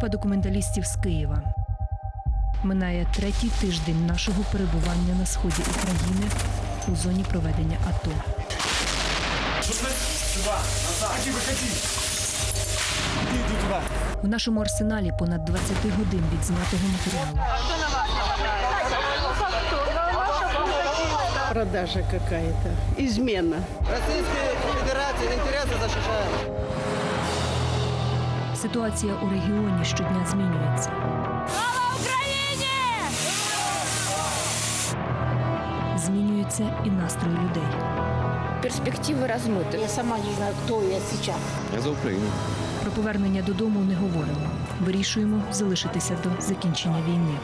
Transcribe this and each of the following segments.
Група документалістів з Києва. Минає третій тиждень нашого перебування на сході України у зоні проведення АТО. В нашому арсеналі понад 20 годин відзнятого матеріалу. Продажа какая-то, измена. Российская Федерация интересы защищает. Ситуація у регіоні щодня змінюється. Змінюються і настрої людей. перспективы размыты. Я сама не знаю, кто я сейчас. Я за Україну. Про повернення додому не говоримо. Вирішуємо залишитися до закінчення війни.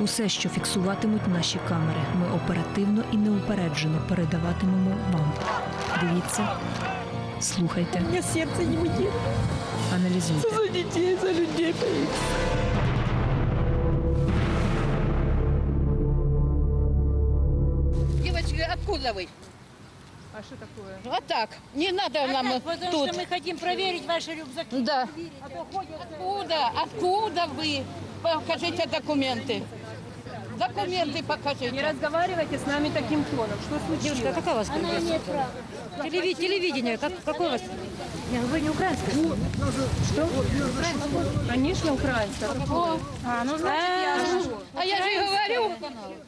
Усе, що фіксуватимуть наші камери, ми оперативно і неупереджено передаватимемо вам. Дивіться, слухайте, У меня сердце не выдержит. Аналізуйте. За детей, за людей боится. Девочки, откуда вы? А что такое? А так, не надо нам Потому тут. что мы хотим проверить ваши рюкзаки. Да. А то ходят... Откуда? Откуда вы? Покажите документы. Документы покажите. Не разговаривайте с нами таким тоном. Что случилось? Девушка, а какая у вас Она имеет право. Телеви- телевидение? Как, какое у вас? Не, вы не украинская? Что? Конечно, украинская. О, А, ну значит, я... а я же говорю,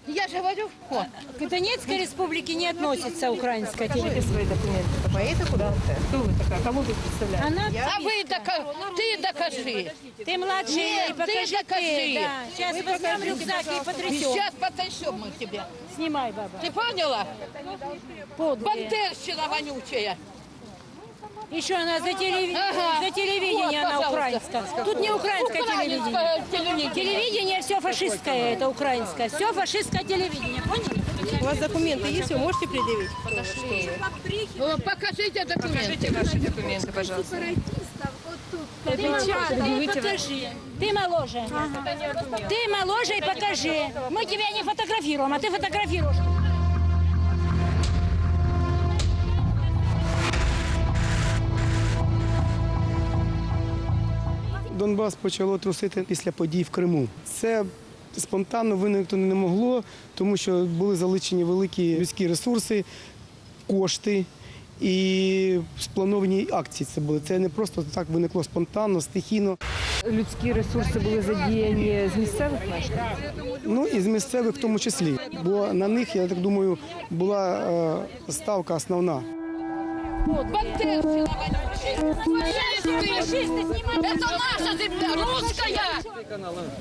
я же говорю, о, К Донецкой республике не относится украинская телевидение. свои документы. Поедете куда-то? Кто вы такая? Кого вы представляете? Она... а вы дока- ты докажи. Ты младший, Нет, ты докажи. Да. Сейчас возьмем рюкзак и потрясем. Сейчас потрясем мы тебя. Снимай, баба. Ты поняла? Подлые. Бандерщина вонючая. Еще она за, телеви- Ага. за телевидение, Вот, она пожалуйста. украинская. Тут не украинское телевидение. Украинское телевидение. Телевидение все фашистское, это украинское. Все фашистское телевидение, поняли? У вас документы есть, вы можете предъявить? О, Покажите документы. ваши документы, пожалуйста. Ты, ты покажи. Ты моложе. Ты моложе и покажи. Мы тебя не фотографируем, а ты фотографируешь. Донбас почало трусити після подій в Криму. Це спонтанно виникнути не могло, тому що були залучені великі людські ресурси, кошти і сплановані акції. Це були. Це не просто так виникло спонтанно, стихійно. Людські ресурси були задіяні з місцевих мешканців. Ну і з місцевих в тому числі. Бо на них, я так думаю, була е, ставка основна. Это наша земля, русская.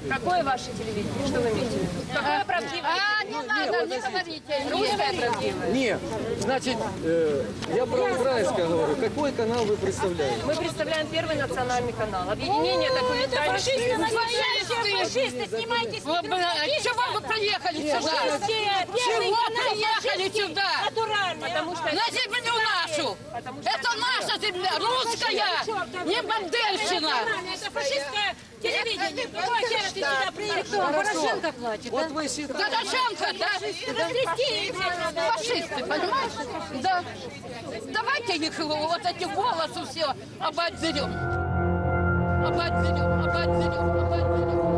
Какое ваше телевидение? Что вы имеете? Какое правдивое? А, не надо, не говорите. Русская правдивая. Нет, значит, э, я про украинское говорю. Какой канал вы представляете? Мы представляем Первый национальный канал. Объединение документальных... Фашисты, Фашисты. фашисты, снимайте с Вы, блин, Чего вы приехали сюда? Чего приехали сюда? Натуральные. Потому что... На землю нашу. Это наша земля, русская, не бандерщина. Это фашистское телевидение. Какой хер ты сюда приехал? Порошенко платит. Вот вы считаете... Дорошенко, да? Растрясти их всех надо. Фашисты, понимаешь? Да. Давайте их вот эти волосы все ободзерем. Ободзерем, ободзерем, ободзерем.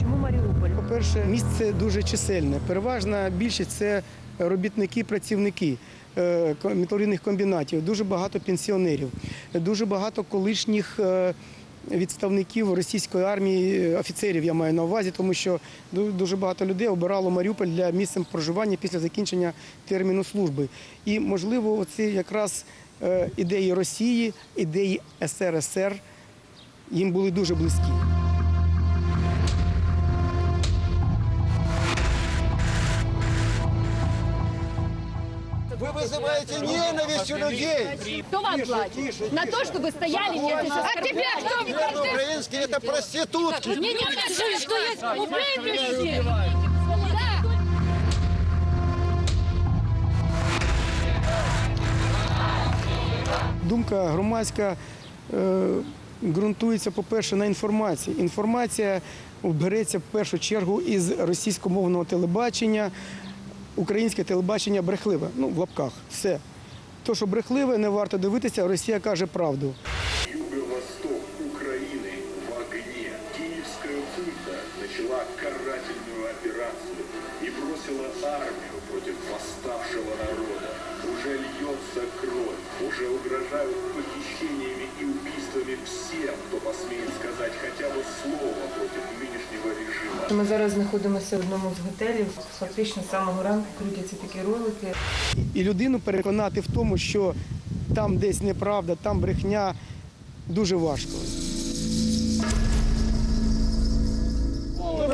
Чому Маріуполь? По-перше, місце дуже чисельне. Переважна більшість це робітники, працівники е, металургійних комбінатів, дуже багато пенсіонерів, дуже багато колишніх. е, Відставників російської армії, е, офіцерів я маю на увазі, тому що дуже багато людей обирало Маріуполь для місцем проживання після закінчення терміну служби. І, можливо, оці якраз ідеї Росії, ідеї СРСР їм були дуже близькі. вызываете ненависть у людей. Кто вам платит? На то, чтобы стояли здесь. А тебя кто? Украинские это проститутки. Мне не скажи, что есть. Убейте Думка громадська е, ґрунтується, по-перше, на інформації. Інформація береться в першу чергу із російськомовного телебачення. Українське телебачення брехливе. Ну, в лапках. Все. То, що брехливе, не варто дивитися, Росія каже правду. Бросила армию против восставшего народа. Уже льется кровь, уже угрожают похищениями и убийствами всем, кто посмеет сказать хотя бы слово против нынешнего режима. Ми зараз знаходимося в одному з готелів. Фактично з самого ранку крутяться такі ролики. І людину переконати в тому, що там десь неправда, там брехня, дуже важко.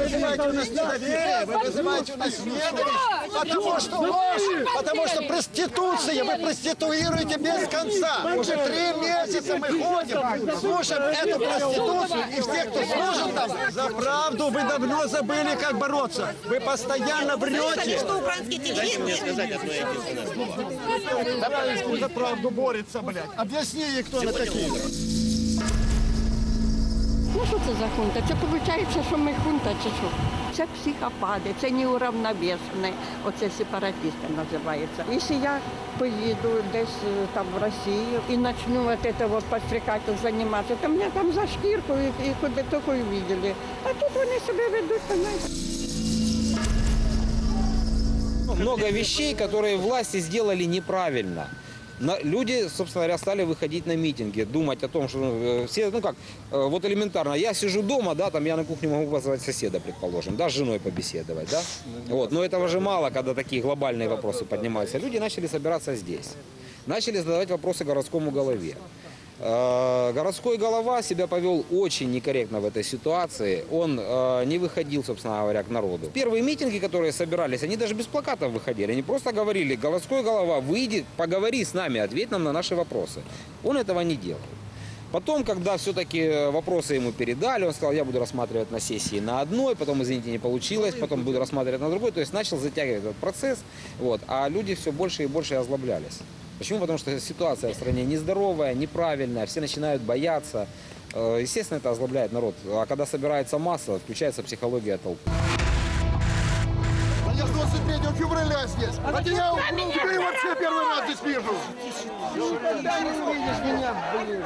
Вызываете у нас недоверие, вы вызываете у нас ненависть, потому что ложь, потому что проституция, вы проституируете без конца. Уже три месяца мы ходим, слушаем эту проституцию, и все, кто служит там, за правду вы давно забыли, как бороться. Вы постоянно врете. Что украинский телевидение за правду борется, блядь. Объясни ей, кто она такие. Ну що це за хунта? Це виходить, що ми хунта чи що? Це психопади, це неуравновешені, оце сепаратисти називаються. Якщо я поїду десь е, там в Росію і почну вот это вот подстрекательство займатися, то мене там за шкірку і, і куди тільки видели. А тут вони себе ведуть, знаєте. Много вещей, которые власти сделали неправильно. Люди, собственно говоря, стали выходить на митинги, думать о том, что э, все, ну как, э, вот элементарно, я сижу дома, да, там я на кухне могу позвать соседа, предположим, да, с женой побеседовать, да, вот, но этого же мало, когда такие глобальные вопросы поднимаются. Люди начали собираться здесь, начали задавать вопросы городскому голове. Э, Городской голова себя повел очень некорректно в этой ситуации. Он э, не выходил, собственно говоря, к народу. Первые митинги, которые собирались, они даже без плакатов выходили. Они просто говорили, городской голова, выйди, поговори с нами, ответь нам на наши вопросы. Он этого не делал. Потом, когда все-таки вопросы ему передали, он сказал, я буду рассматривать на сессии на одной, потом, извините, не получилось, потом буду рассматривать на другой. То есть начал затягивать этот процесс, вот, а люди все больше и больше озлоблялись. Почему? Потому что ситуация в стране нездоровая, неправильная, все начинают бояться. Э, Естественно, это озлобляет народ. А когда собирается масса, включается психология толпы. А я с 23 февраля здесь. А ты я впервые вообще первый раз здесь вижу. Никогда не увидишь меня, блин.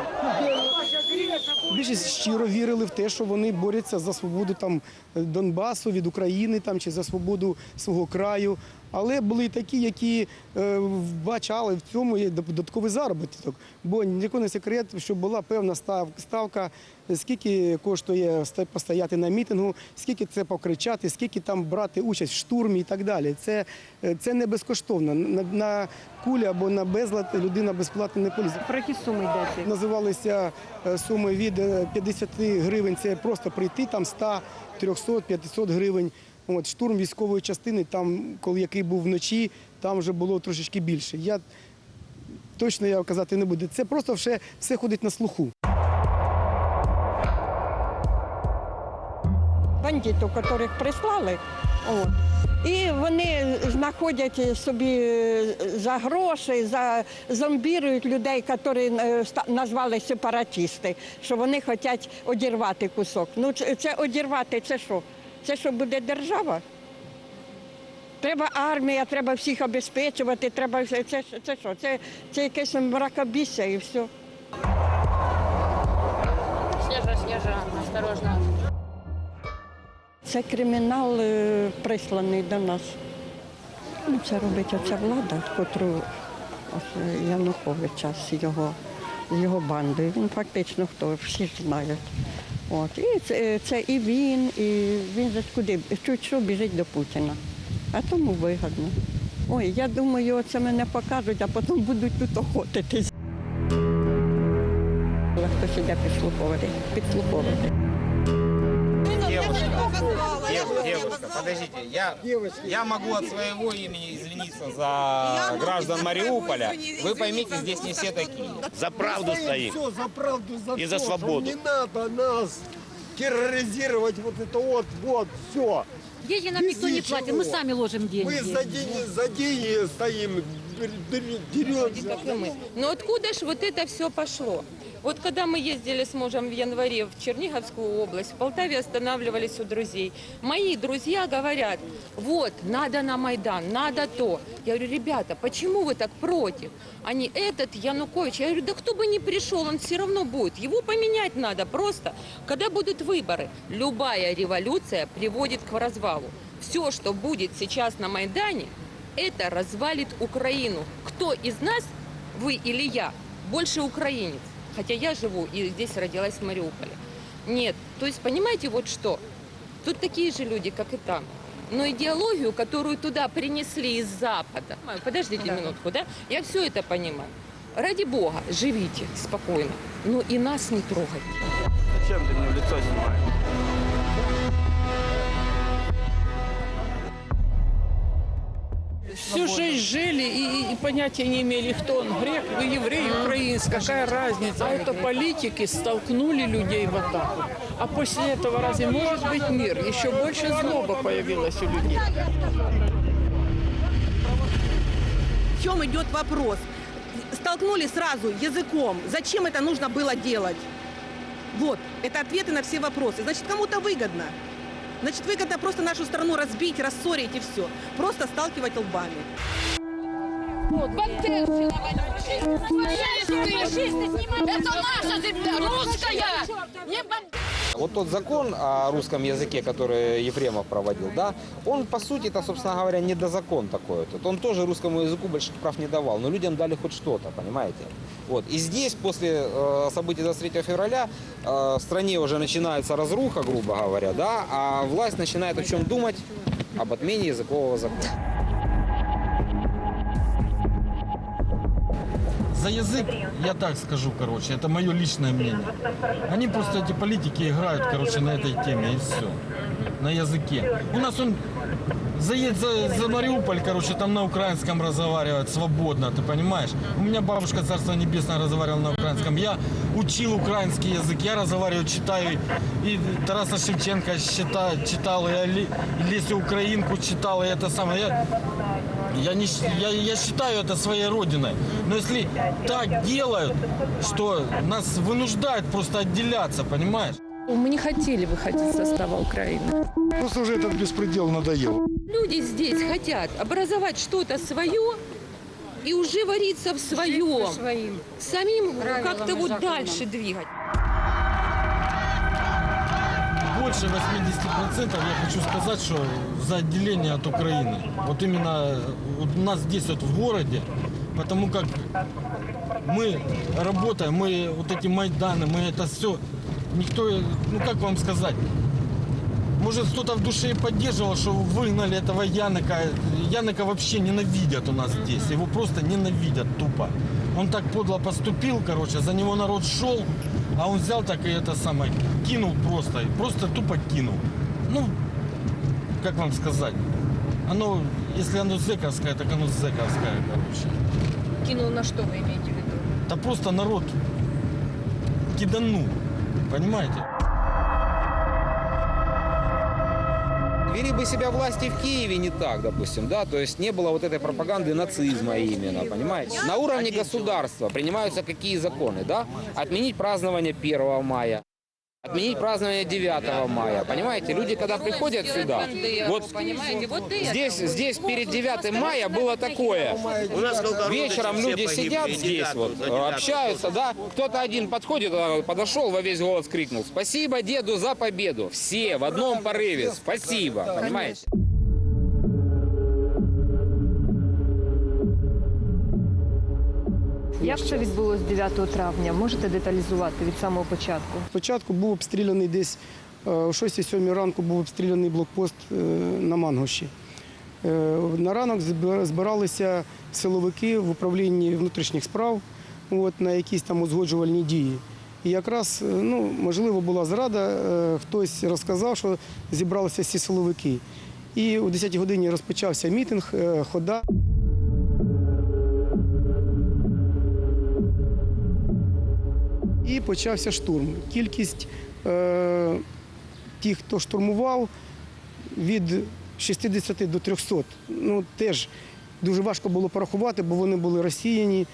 Більшість щиро вірили в те, що вони борються за свободу там Донбасу від України там чи за свободу свого краю. Але були такі, які е, вбачали в цьому додатковий заробіток. Бо ніяко не секрет, що була певна ставка, скільки коштує постояти на мітингу, скільки це покричати, скільки там брати участь в штурмі і так далі. Це, е, це не безкоштовно. На, на кулі або на безлад людина безплатно не полізе. Про які суми йдеться? Називалися е, суми від е, 50 гривень. Це просто прийти там 100, 300, 500 гривень. От штурм військової частини, там, коли який був вночі, там вже було трошечки більше. Я точно я казати не буду. Це просто все, все ходить на слуху. бандитів, яких прислали. От. І вони знаходять собі е, за гроші, за зомбірують людей, які е, назвали сепаратисти, що вони хочуть одірвати кусок. Ну це одірвати, це що? Це що буде держава? Треба армія, треба всіх обезпечувати, треба все. Це, це що? Це, це якесь мракобісся і все. Снежа, Снежа, осторожно. Це кримінал е, присланий до нас. Ну, це робить оця влада, котру ось, Януковича з його, з його бандою. Він фактично хто, всі ж знають. От. І це, це і він, і він же ж куди чуть що біжить до Путіна. А тому вигодно. Ой, я думаю, це мене покажуть, а потім будуть тут охотитись. Хтось іде підслуховувати, підслуховувати. Дівчина. Подождите, я, я могу от своего имени извиниться за граждан Мариуполя. Вы поймите, здесь не все такие. За правду стоим. Все, за правду, за И за свободу. Не надо нас терроризировать вот это вот, вот, все. Деньги нам Без никто не ничего. платит, мы сами ложим деньги. Мы за деньги, за деньги стоим, дер- дер- деремся. Ну откуда ж вот это все пошло? Вот когда мы ездили с мужем в январе в Черниговскую область, в Полтаве останавливались у друзей, мои друзья говорят, вот, надо на Майдан, надо то. Я говорю, ребята, почему вы так против? Они, этот Янукович, я говорю, да кто бы ни пришел, он все равно будет. Его поменять надо просто. Когда будут выборы, любая революция приводит к развалу. Все, что будет сейчас на Майдане, это развалит Украину. Кто из нас, вы или я, больше украинец? Хотя я живу и здесь родилась в Мариуполе. Нет, то есть понимаете вот что? Тут такие же люди, как и там. Но идеологию, которую туда принесли из Запада, подождите минутку, да? Я все это понимаю. Ради Бога, живите спокойно. Ну и нас не трогайте. Зачем ты мне в лицо снимаешь? Всю жизнь жили и, и понятия не имели, кто он, грек, вы еврей, украинец, какая разница. А это политики столкнули людей в атаку. А после этого разве может быть мир? Еще больше злоба появилась у людей. В чем идет вопрос? Столкнули сразу языком. Зачем это нужно было делать? Вот, это ответы на все вопросы. Значит, кому-то выгодно. Значит, выгодно просто нашу страну разбить, рассорить и все. Просто сталкивать лбами. Это наша земля, русская! Вот тот закон о русском языке, который Ефремов проводил, да, он, по сути, это, собственно говоря, не до закон такой. вот. Он тоже русскому языку больших прав не давал, но людям дали хоть что-то, понимаете? Вот. И здесь, после э, событий 23 февраля, э, в стране уже начинается разруха, грубо говоря, да, а власть начинает о чем думать? Об отмене языкового закона. За язык, я так скажу, короче, это мое личное мнение. Они просто, эти политики, играют, короче, на этой теме, и все. На языке. У нас он заедет за, за Мариуполь, короче, там на украинском разговаривает свободно, ты понимаешь? У меня бабушка, царство небесное, разговаривала на украинском. Я учил украинский язык, я разговариваю, читаю. И Тараса Шевченко читал, читал и Лесю Украинку читал, и это самое. Я, я, не, я, я считаю это своей родиной. Но если так делают, что нас вынуждают просто отделяться, понимаешь? Мы не хотели выходить из состава Украины. Просто уже этот беспредел надоел. Люди здесь хотят образовать что-то свое и уже вариться в своем. Самим как-то вот дальше двигать. Больше 80% я хочу сказать, что за отделение от Украины. Вот именно вот у нас здесь вот в городе, потому как мы работаем, мы вот эти Майданы, мы это все, никто, ну как вам сказать, может кто-то в душе и поддерживал, что выгнали этого Яныка. Яныка вообще ненавидят у нас здесь, его просто ненавидят тупо. Он так подло поступил, короче, за него народ шел, а он взял так и это самое, кинул просто, просто тупо кинул. Ну, как вам сказать, оно, если оно зэковское, так оно зэковское, короче. Кинул на что вы имеете в виду? Да просто народ киданул, понимаете? Вели бы себя власти в Киеве не так, допустим, да, то есть не было вот этой пропаганды нацизма именно, понимаете? На уровне государства принимаются какие законы, да? Отменить празднование 1 мая, отменить празднование 9 мая, понимаете? Люди, когда приходят сюда, вот Понимаете, вот это. здесь, здесь перед 9 мая было такое. Вечером люди сидят здесь, вот, общаются, да. Кто-то один подходит, а, подошел во весь голос крикнул: "Спасибо деду за победу!" Все в одном порыве. Спасибо, понимаете? Як це відбулось 9 травня? Можете деталізувати від самого початку? Спочатку був обстріляний десь е, о 6-7 ранку був обстріляний блокпост е, на Мангоші. Е, На ранок збиралися силовики в управлінні внутрішніх справ от, на якісь там узгоджувальні дії. І якраз, ну, можливо, була зрада, хтось розказав, що зібралися всі силовики. І о 10 годині розпочався мітинг, хода. Почався штурм. Кількість е, тих, хто штурмував, від 60 до 300. Ну, теж дуже важко було порахувати, бо вони були розсіяні.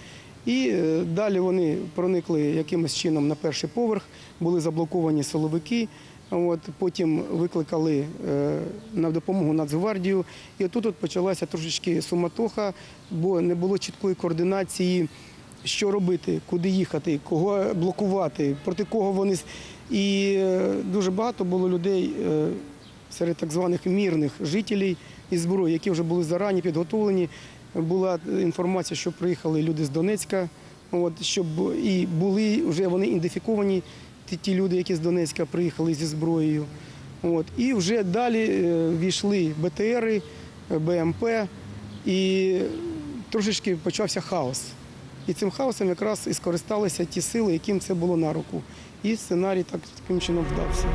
І е, далі вони проникли якимось чином на перший поверх, були заблоковані силовики. От, потім викликали е, на допомогу Нацгвардію. І отут от почалася трошечки суматоха, бо не було чіткої координації, що робити, куди їхати, кого блокувати, проти кого вони. І е, дуже багато було людей е, серед так званих мірних жителів із зброї, які вже були зарані підготовлені. Була інформація, що приїхали люди з Донецька, от, щоб і були вже вони ідентифіковані, ті, люди, які з Донецька приїхали зі зброєю. От, і вже далі е, війшли БТРи, БМП, і трошечки почався хаос. І цим хаосом якраз і скористалися ті сили, яким це було на руку. І сценарій так, таким чином вдався.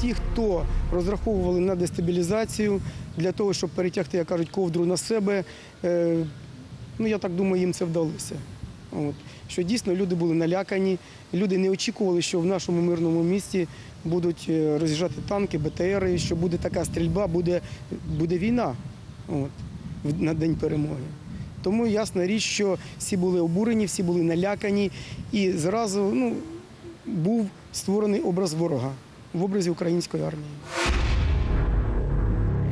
Ті, хто розраховували на дестабілізацію для того, щоб перетягти, як кажуть, ковдру на себе, е, ну я так думаю, їм це вдалося. От. Що дійсно люди були налякані, люди не очікували, що в нашому мирному місті будуть е, роз'їжджати танки, БТРи, що буде така стрільба, буде, буде війна от, на день перемоги. Тому ясна річ, що всі були обурені, всі були налякані, і зразу ну, був створений образ ворога в образі української армії.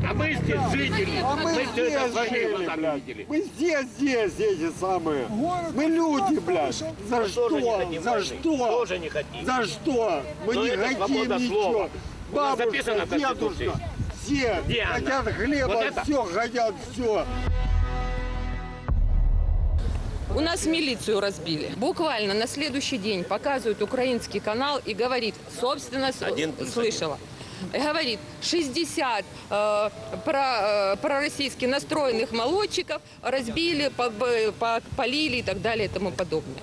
А мы здесь жители. А мы все здесь это своими жили, глазами блядь. видели. Мы здесь, здесь эти самые. Мы люди, блядь. За Мы тоже не что? хотим За войны. что? Тоже не хотим. За что? Мы Но не это хотим свобода ничего. слова. У нас Бабушка, записано в Конституции. дедушка, Все Где она? хотят хлеба, Вот это? все хотят, все. У нас милицию разбили. Буквально на следующий день показывают украинский канал и говорит, собственно, Один слышала. Говорит, 60 э, про, э, пророссийски настроенных молодчиков разбили, по- по- полили и так далее и тому подобное.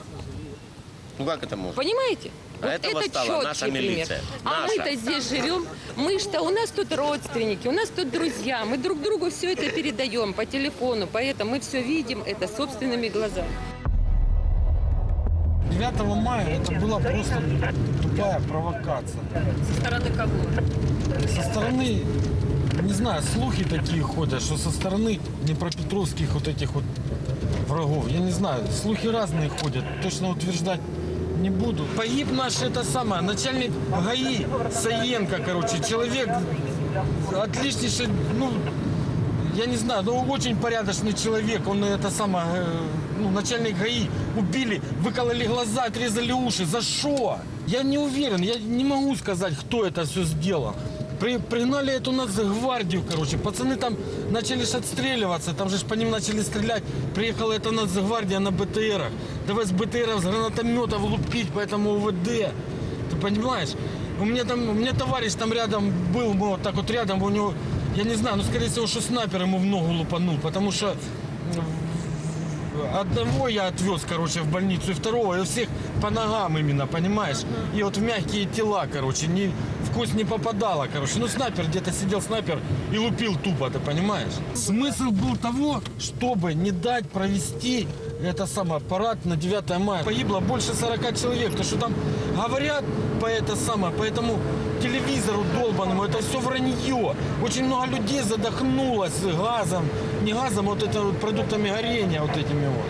Ну как это можно? Понимаете? А это восстала наша чёткий милиция. А Наша. мы-то здесь живем. Мы что, у нас тут родственники, у нас тут друзья. Мы друг другу все это передаем по телефону. Поэтому мы все видим это собственными глазами. 9 мая это была просто тупая провокация. Со стороны кого? Со стороны, не знаю, слухи такие ходят, что со стороны днепропетровских вот этих вот врагов. Я не знаю, слухи разные ходят, точно утверждать не буду. Погиб наш это самое, начальник ГАИ Саенко, короче, человек отличнейший, ну, я не знаю, ну очень порядочный человек, он это самое, э, ну, начальник ГАИ убили, выкололи глаза, отрезали уши. За что? Я не уверен, я не могу сказать, кто это все сделал. При, пригнали эту нацгвардию, короче, пацаны там начали ж отстреливаться, там же ж по ним начали стрелять. Приехала эта нацгвардия на БТРах. Давай с БТРов, с гранатометов лупить по этому УВД. Ты понимаешь? У меня там, у меня товарищ там рядом был, мы вот так вот рядом, у него, я не знаю, ну скорее всего, что снайпер ему в ногу лупанул, потому что одного я отвез, короче, в больницу, и второго, и всех по ногам именно, понимаешь? И вот в мягкие тела, короче, не, в кость не попадало, короче. Ну, снайпер, где-то сидел снайпер и лупил тупо, ты понимаешь? Смысл был того, чтобы не дать провести это самое, парад на 9 мая. Погибло больше 40 человек, то что там говорят по это самое, по этому телевизору долбанному, это все вранье. Очень много людей задохнулось газом, не газом, вот это вот продуктами горения вот этими вот.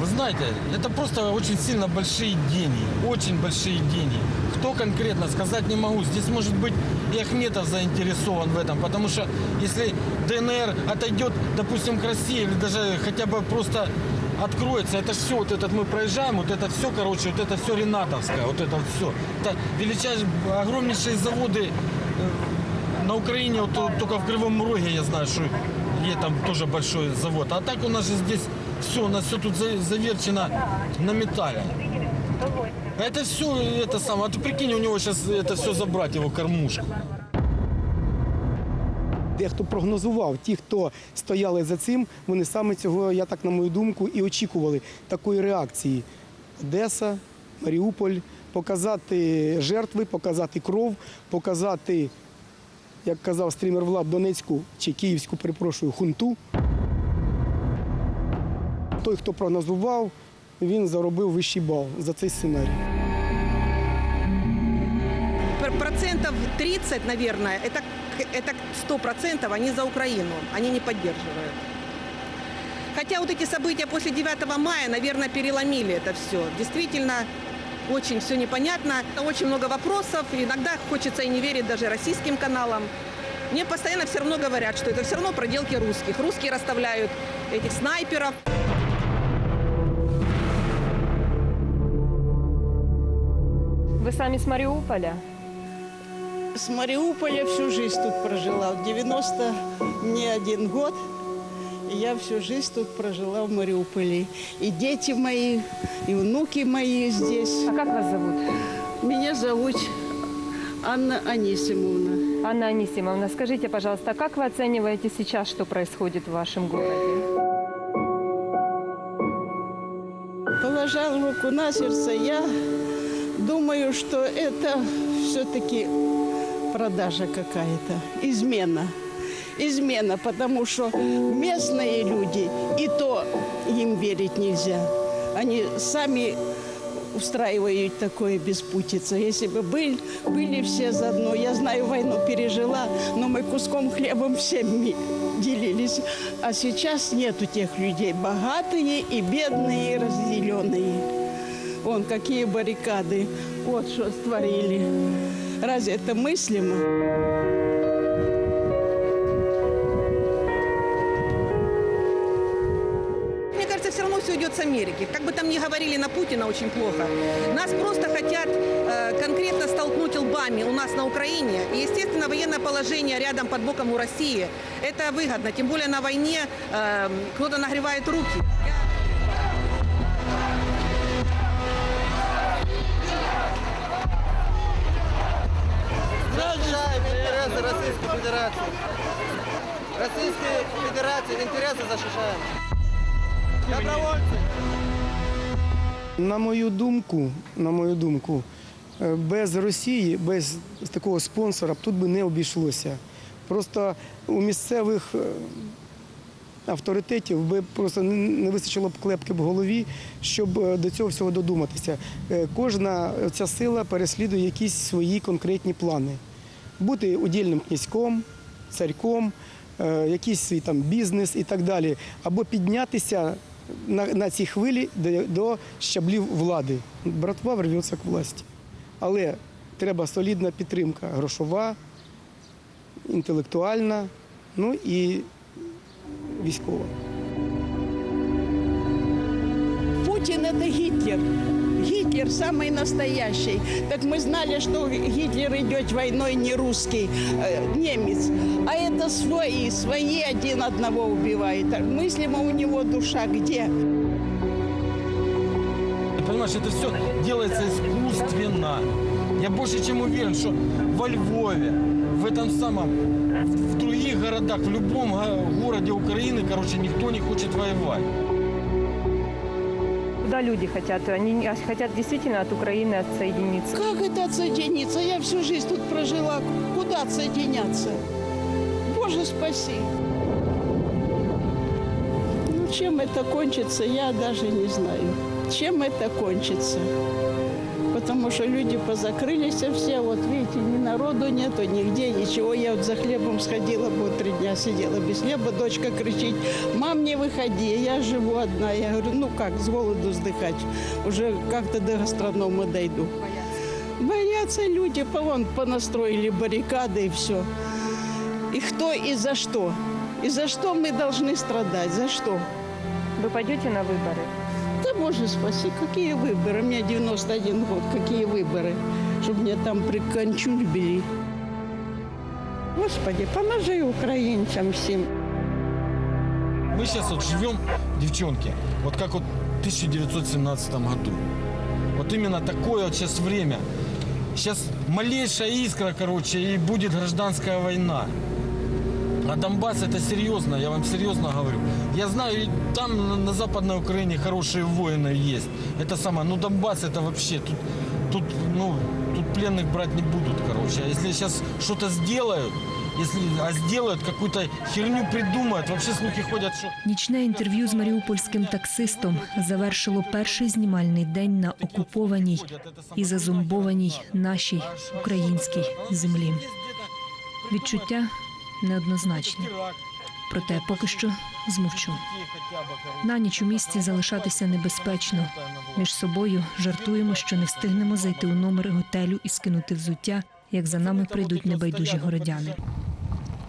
Вы знаете, это просто очень сильно большие деньги, очень большие деньги. Кто конкретно, сказать не могу. Здесь может быть и Ахметов заинтересован в этом, потому что если ДНР отойдет, допустим, к России, или даже хотя бы просто откроется, это все, вот этот мы проезжаем, вот это все, короче, вот это все Ренатовское, вот это все. Это величайшие, огромнейшие заводы э, на Украине, вот то- только в Кривом Роге я знаю, что есть там тоже большой завод. А так у нас же здесь все, у нас все тут за- заверчено на металле. А это все, это самое, а ты прикинь, у него сейчас это все забрать, его кормушку. Дехто прогнозував, ті, хто стояли за цим, вони саме цього, я так на мою думку, і очікували такої реакції. Одеса, Маріуполь, показати жертви, показати кров, показати, як казав стрімер Влад, Донецьку чи Київську, перепрошую, хунту. Той, хто прогнозував, він заробив вищий бал за цей сценарій. Пр- Процентов 30, наверное, это, к- это 100 процентов они за Украину, они не поддерживают. Хотя вот эти события после 9 мая, наверное, переломили это все. Действительно, очень все непонятно, очень много вопросов. Иногда хочется и не верить даже российским каналам. Мне постоянно все равно говорят, что это все равно проделки русских. Русские расставляют этих снайперов. Вы сами с Мариуполя? С Мариуполя всю жизнь тут прожила. В 90 мне один год. Я всю жизнь тут прожила в Мариуполе. И дети мои, и внуки мои здесь. А как вас зовут? Меня зовут Анна Анисимовна. Анна Анисимовна, скажите, пожалуйста, как вы оцениваете сейчас, что происходит в вашем городе? Положа руку на сердце, я думаю, что это все-таки продажа какая-то, измена. Измена, потому что местные люди, и то им верить нельзя. Они сами устраивают такое беспутица. Если бы были, были все заодно, я знаю, войну пережила, но мы куском хлебом всеми делились. А сейчас нету тех людей, богатые и бедные, и разделенные. Вон какие баррикады, вот что створили. Разве это мыслимо? Все идет с Америки. Как бы там ни говорили на Путина очень плохо. Нас просто хотят э, конкретно столкнуть лбами у нас на Украине. И, естественно, военное положение рядом под боком у России, это выгодно. Тем более на войне э, кто-то нагревает руки. Интересы Российской Федерации. Российской Федерации интересы защищаем. Добровольцы. На мою думку, на мою думку, е, без Росії, без такого спонсора тут би не обійшлося. Просто у місцевих е, авторитетів би просто не- вистачило б клепки в голові, щоб е, до цього всього додуматися. Кожна ця сила переслідує якісь свої конкретні плани. Бути удільним князьком, царьком, якийсь свій там бізнес і так далі, або піднятися на, на цій хвилі до, до щаблів влади. Братва вернеться к власті. Але треба солідна підтримка грошова, інтелектуальна, ну і військова. Путін – це Гитлер. Гитлер самый настоящий. Так мы знали, что Гитлер идет войной не русский, э, немец. А это свои, свои один одного убивает. Так Мыслимо у него душа где? Понимаешь, это все делается искусственно. Я больше чем уверен, что во Львове, в этом самом, в других городах, в любом го- городе Украины, короче, никто не хочет воевать. Куда люди хотят? Они хотят действительно от Украины отсоединиться. Как это отсоединиться? Я всю жизнь тут прожила. Куда отсоединяться? Боже, спаси. Ну, чем это кончится, я даже не знаю. Чем это кончится? Потому что люди позакрылись все, вот видите, ни народу нету, нигде, ничего. Я вот за хлебом сходила, вот три дня сидела без хлеба, дочка кричит, мам, не выходи, я живу одна. Я говорю, ну как, с голоду сдыхать, уже как-то до гастронома дойду. Боятся люди, по- вон понастроили баррикады и все. И кто и за что? И за что мы должны страдать? За что? Вы пойдете на выборы? Боже спаси, какие выборы? Мне 91 год, какие выборы? Чтобы мне там прикончульбили. Господи, поможи украинцам всем. Мы сейчас вот живем, девчонки, вот как вот в 1917 году. Вот именно такое вот сейчас время. Сейчас малейшая искра, короче, и будет гражданская война. А Донбасс это серьезно, я вам серьезно говорю. Я знаю, и там на- на Западной Украине хорошие воины есть. Это самое, ну Донбасс это вообще, тут, тут, ну, тут пленных брать не будут, короче. А если сейчас что-то сделают, если, а сделают, какую-то херню придумают, вообще слухи ходят, что Нічне інтерв'ю з маріупольським таксистом завершило перший знімальний день на окупованій і зазомбованій нашій українській землі. Відчуття неоднозначні. Проте поки що змовчу. На ніч у місті залишатися небезпечно. Між собою жартуємо, що не встигнемо зайти у номер готелю і скинути взуття, як за нами прийдуть небайдужі городяни.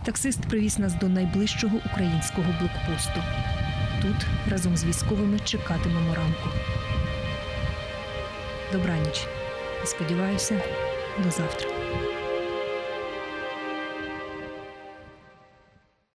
Таксист привіз нас до найближчого українського блокпосту. Тут разом з військовими чекатимемо ранку. Добраніч. Сподіваюся, до завтра.